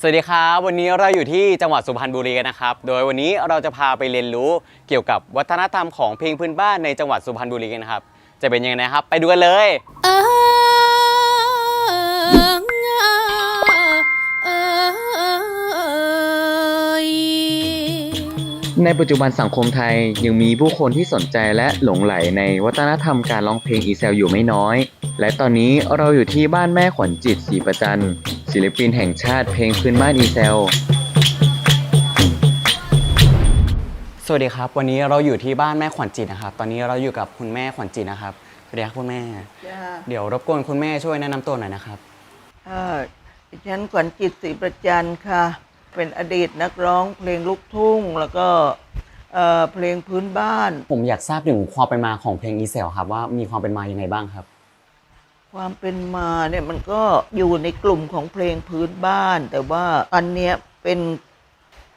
สวัสดีครับวันนี้เราอยู่ที่จังหวัดสุพรรณบุรีกันนะครับ โดยวันนี้เราจะพาไปเรียนรู้เกี่ยวกับวัฒนธรรมของเพลงพื้นบ้านในจังหวัดสุพรรณบุรีกันนะครับ จะเป็นยังไงนะครับ ไปดูกันเลยในปัจจุบันสังคมไทยยังมีผู้คนที่สนใจและหลงไหลในวัฒนธรรมการร้องเพลงอีเซลอยู่ไม่น้อย และตอนนี้เราอยู่ที่บ้านแม่ขวัญจิตศรีประจัน ศิลปินแห่งชาติเพลงพื้นบ้านอีเซล สวัสดีครับ วันนี้เราอยู่ที่บ้านแม่ขวัญจิตนะครับ ตอนนี้เราอยู่กับคุณแม่ขวัญจิตนะครับสวัสดีครับคุณแม่จ้าเดี๋ยวรบกวนคุณแม่ช่วยแนะนำตัวหน่อยนะครับเอ่อดิฉันขวัญจิตศรีประจันค่ะ เป็นอดีตนักร้องเพลงลูกทุ่ง แล้วก็เอ่อเพลงพื้นบ้าน ผมอยากทราบถึงความเป็นมาของเพลงอีเซลครับว่ามีความเป็นมายังไงบ้างครับ ความเป็นมาเนี่ยมันก็อยู่ในกลุ่มของเพลงพื้นบ้าน แต่ว่าอันเนี้ยเป็น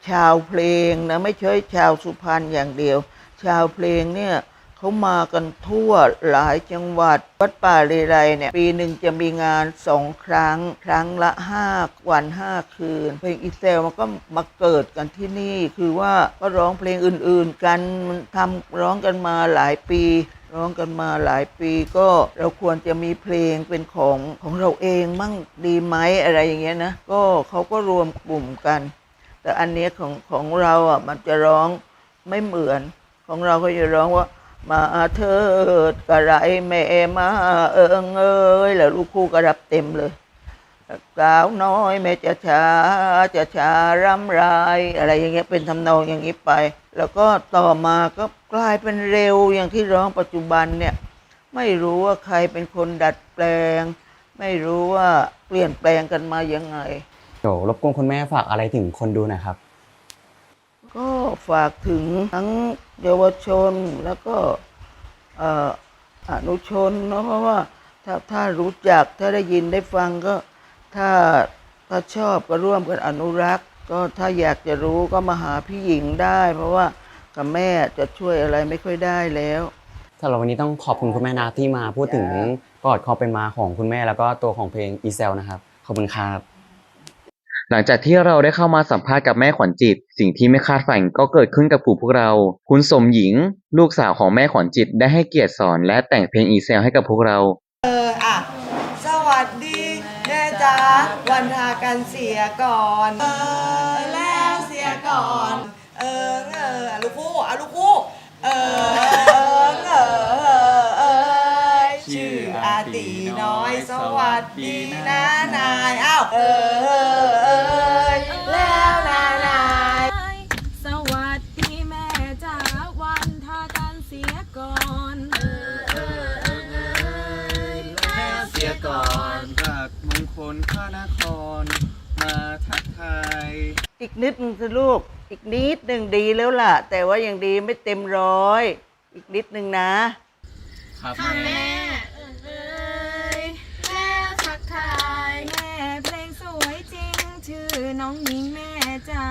ชาวเพลงนะไม่ใช่ชาวสุพรรณอย่างเดียว ชาวเพลงเนี่ย เขามากันทั่วหลายจังหวัด วัดป่าเรไรเนี่ยปีหนึ่งจะมีงานสองครั้ง ครั้งละห้าวันห้าคืน เพลงอีเซลมันก็มาเกิดกันที่นี่ คือว่าก็ร้องเพลงอื่นๆ กันมันทำร้องกันมาหลายปี ร้องกันมาหลายปีก็เราควรจะมีเพลงเป็นของของเราเองมั่งดีไหมอะไรอย่างเงี้ยนะก็เขาก็รวมกลุ่มกัน แต่อันเนี้ยของของเราอะมันจะร้องไม่เหมือนของเราก็จะร้องว่า มาเถิดกระไรแม่มาเอิงเอ้ยแล้วลูกคู่ก็รับเต็มเลยสาวน้อยแม่จะช้าจะช้ารำไรอะไรอย่างเงี้ยเป็นทำนองอย่างนี้ไป แล้วก็ต่อมาก็กลายเป็นเร็วอย่างที่ร้องปัจจุบันเนี่ยไม่รู้ว่าใครเป็นคนดัดแปลง ไม่รู้ว่าเปลี่ยนแปลงกันมายังไงเดี๋ยวรบกวนคุณแม่ฝากอะไรถึงคนดูน่อยครับ ก็ฝากถึงทั้งเยาวชนแล้วก็อนุชนเนาะเพราะว่าถ้าถ้ารู้จักถ้าได้ยินได้ฟังก็ถ้าถ้าชอบก็ร่วมกันอนุรักษ์ ก็ถ้าอยากจะรู้ก็มาหาพี่หญิงได้ เพราะว่ากับแม่จะช่วยอะไรไม่ค่อยได้แล้วสำหรับวันนี้ต้องขอบคุณคุณแม่นะที่มาพูดถึงกอดความเป็นมาของคุณแม่แล้วก็ตัวของเพลงอีเซลนะครับ ขอบคุณครับ หลังจากที่เราได้เข้ามาสัมภาษณ์กับแม่ขวัญจิต สิ่งที่ไม่คาดฝันก็เกิดขึ้นกับกลุ่มพวกเรา คุณสมหญิง ลูกสาวของแม่ขวัญจิตได้ให้เกียรติสอนและแต่งเพลงอีเซลให้กับพวกเรา เอออะ สวัสดีแม่จ๋าวันหากันเสียก่อน เออแล้วเสียก่อน เออเอออะลูกคู่อะลูกคู่เออเออเออเออชื่ออาตีน้อย สวัสดีนะนายอ้าวเออเออ ทักทายอีกนิดนึงสิลูก อีกนิดหนึ่งดีแล้วล่ะ แต่ว่ายังดีไม่เต็มร้อย อีกนิดนึงนะ ครับค่ะแม่เออเอยแล้วทักทายแม่เพลงสวยจริง ชื่อน้องหญิงแม่จ๋า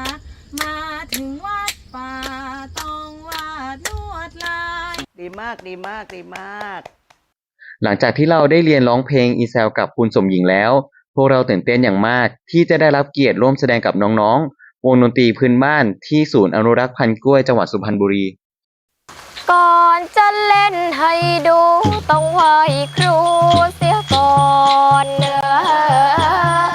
มาถึงวัดป่าต้องวาดลวดลาย ดีมากดีมากดีมาก หลังจากที่เราได้เรียนร้องเพลงอีเซลกับคุณสมหญิงแล้วพ วกเราตื่นเต้นอย่างมากที่จะได้รับเกียรติร่วมแสดงกับน้องๆ วงดนตรีพื้นบ้านที่ศูนย์อนุรักษ์พันธุ์กล้วยจังหวัดสุพรรณบุรี ก่อนจะเล่นให้ดู ต้องไหว้ครูเสียก่อนเนอะ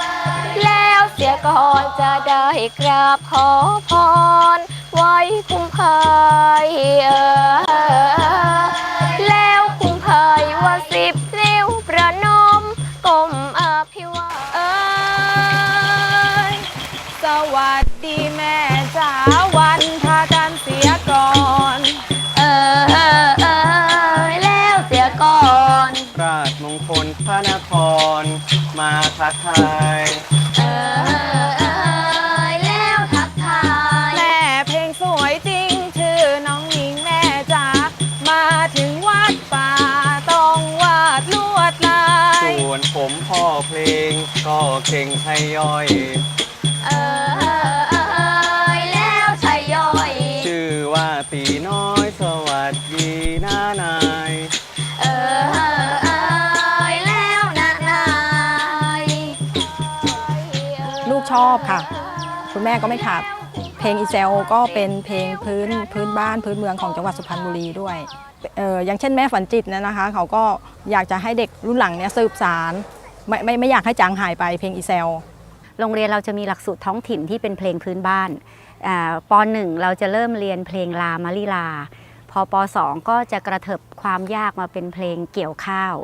แล้วเสียก่อนจะได้กราบขอพร ไว้คุ้มภัยเออ ดีแม่จ๋าวันทากันเสียก่อน เออเออเออแล้วเสียก่อน ราชมงคลพระนคร มาทักทายเออเออแล้วทักทายแม่เพลงสวยจริงชื่อน้องหญิงแม่จ๋ามาถึงวัดป่าต้องวาดลวดลายส่วนผมพ่อเพลง ก็เก่งไทยย่อย เออเออ ตีน้อยสวัสดีนานาย เออเออเออแล้วนานายลูกชอบค่ะ คุณแม่ก็ไม่ขาด เพลงอีเซลก็เป็นเพลงพื้นพื้นบ้านพื้นเมืองของจังหวัดสุพรรณบุรีด้วยเอออย่างเช่นแม่ฝันจิตเนยนะคะ เขาก็อยากจะให้เด็กรุ่นหลังเนี่ยสืบสารไม่ไม่ไม่อยากให้จางหายไปเพลงอีเซล โรงเรียนเราจะมีหลักสูตรท้องถิ่นที่เป็นเพลงพื้นบ้าน ป .1 เราจะเริ่มเรียนเพลงลามาลิลา พอป .2 ก็จะกระเถิบความยากมาเป็นเพลงเกี่ยวข้าว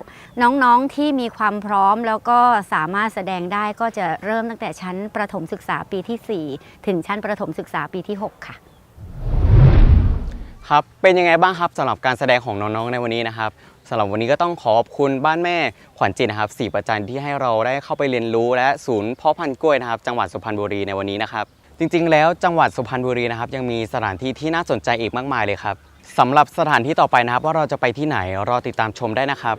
น้องๆที่มีความพร้อมแล้วก็สามารถแสดงได้ก็จะเริ่มตั้งแต่ชั้นประถมศึกษาปีที่ 4 ถึงชั้นประถมศึกษาปีที่ 6 ค่ะ ครับเป็นยังไงบ้างครับสำหรับการแสดงของน้องๆในวันนี้นะครับสำหรับวันนี้ก็ต้องขอขอบคุณบ้านแม่ขวัญจิตนะครับสีประจันที่ให้เราได้เข้าไปเรียนรู้และศูนย์เพาะพันธุ์กล้วยนะครับ จังหวัดสุพรรณบุรีในวันนี้นะครับ จริงๆ แล้วจังหวัดสุพรรณบุรีนะครับยังมีสถานที่ที่น่าสนใจอีกมากมายเลยครับสำหรับสถานที่ต่อไปนะครับว่าเราจะไปที่ไหนรอติดตามชมได้นะครับ